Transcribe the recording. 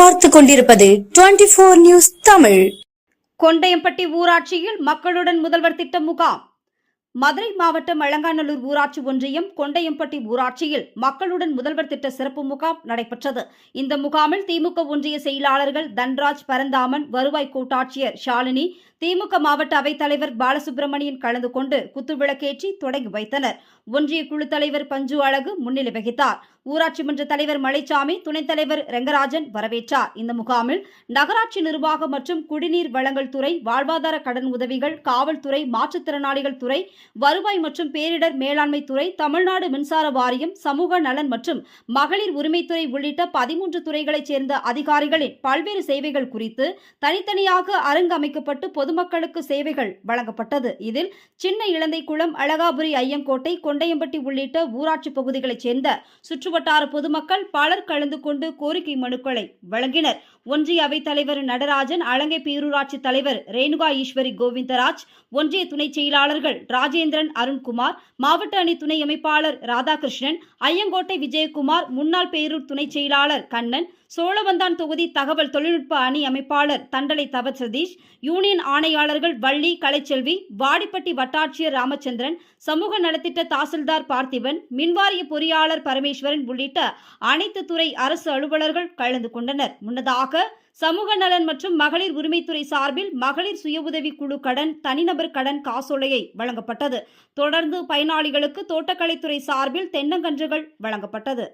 பார்த்து கொண்டிருப்பது twenty four news Tamil. Kondaiyampatti ஊராட்சியில் மக்களுடன் முதல்வர் திட்ட முகாம். மதுரை மாவட்டம் அலங்காநல்லூர் ஊராட்சி ஒன்றியம் கொண்டையம்பட்டி ஊராட்சியில் மக்களுடன் முதல்வர் திட்ட சிறப்பு முகாம் நடைபெற்றது. இந்த முகாமில் திமுக ஒன்றிய செயலாளர்கள் தன்ராஜ் பரந்தாமன் வருவாய் கூட்டாட்சியர் ஷாலினி திமுக மாவட்ட அவைத்தலைவர் பாலசுப்பிரமணியன் கலந்து கொண்டு குத்துவிளக்கேற்றி தொடங்கி வைத்தனர். ஒன்றிய குழு தலைவர் பஞ்சு அழகு முன்னிலை வகித்தார். ஊராட்சி மன்ற தலைவர் மலைச்சாமி துணைத் தலைவர் ரெங்கராஜன் வரவேற்றார். இந்த முகாமில் நகராட்சி நிர்வாகம் மற்றும் குடிநீர் வழங்கல் துறை வாழ்வாதார கடன் உதவிகள் காவல்துறை மாற்றுத்திறனாளிகள் துறை வருவாய் மற்றும் பேரிடர் மேலாண்மை துறை தமிழ்நாடு மின்சார வாரியம் சமூக நலன் மற்றும் மகளிர் உரிமைத்துறை உள்ளிட்ட பதிமூன்று துறைகளைச் சேர்ந்த அதிகாரிகளின் பல்வேறு சேவைகள் குறித்து தனித்தனியாக அரங்கு அமைக்கப்பட்டு பொதுமக்களுக்கு சேவைகள் வழங்கப்பட்டது. இதில் சின்ன இளந்தைக்குளம் அழகாபுரி ஐயங்கோட்டை கொண்டையம்பட்டி உள்ளிட்ட ஊராட்சி பகுதிகளைச் சேர்ந்த சுற்றுவட்டார பொதுமக்கள் பலர் கலந்து கொண்டு கோரிக்கை மனுக்களை வழங்கினர். ஒன்றிய அவைத் தலைவர் நடராஜன் அலங்கை பேரூராட்சி தலைவர் ரேணுகா ஈஸ்வரி கோவிந்தராஜ் ஒன்றிய துணைச் செயலாளர்கள் ராஜ் ராஜேந்திரன் அருண்குமார் மாவட்ட அணி துணை அமைப்பாளர் ராதாகிருஷ்ணன் ஐயங்கோட்டை விஜயகுமார் முன்னாள் பேரூர் துணைச் செயலாளர் கண்ணன் சோழவந்தான் தொகுதி தகவல் தொழில்நுட்ப அணி அமைப்பாளர் தண்டலை தவ சதீஷ் யூனியன் ஆணையாளர்கள் வள்ளி கலைச்செல்வி வாடிப்பட்டி வட்டாட்சியர் ராமச்சந்திரன் சமூக நலத்திட்ட தாசில்தார் பார்த்திபன் மின்வாரிய பொறியாளர் பரமேஸ்வரன் உள்ளிட்ட அனைத்து துறை அரசு அலுவலர்கள் கலந்து கொண்டனர். முன்னதாக சமூக நலன் மற்றும் மகளிர் உரிமைத்துறை சார்பில் மகளிர் சுய உதவி குழு கடன் தனிநபர் கடன் காசோலையை வழங்கப்பட்டது. தொடர்ந்து பயனாளிகளுக்கு தோட்டக்கலைத்துறை சார்பில் தென்னங்கன்றுகள் வழங்கப்பட்டது.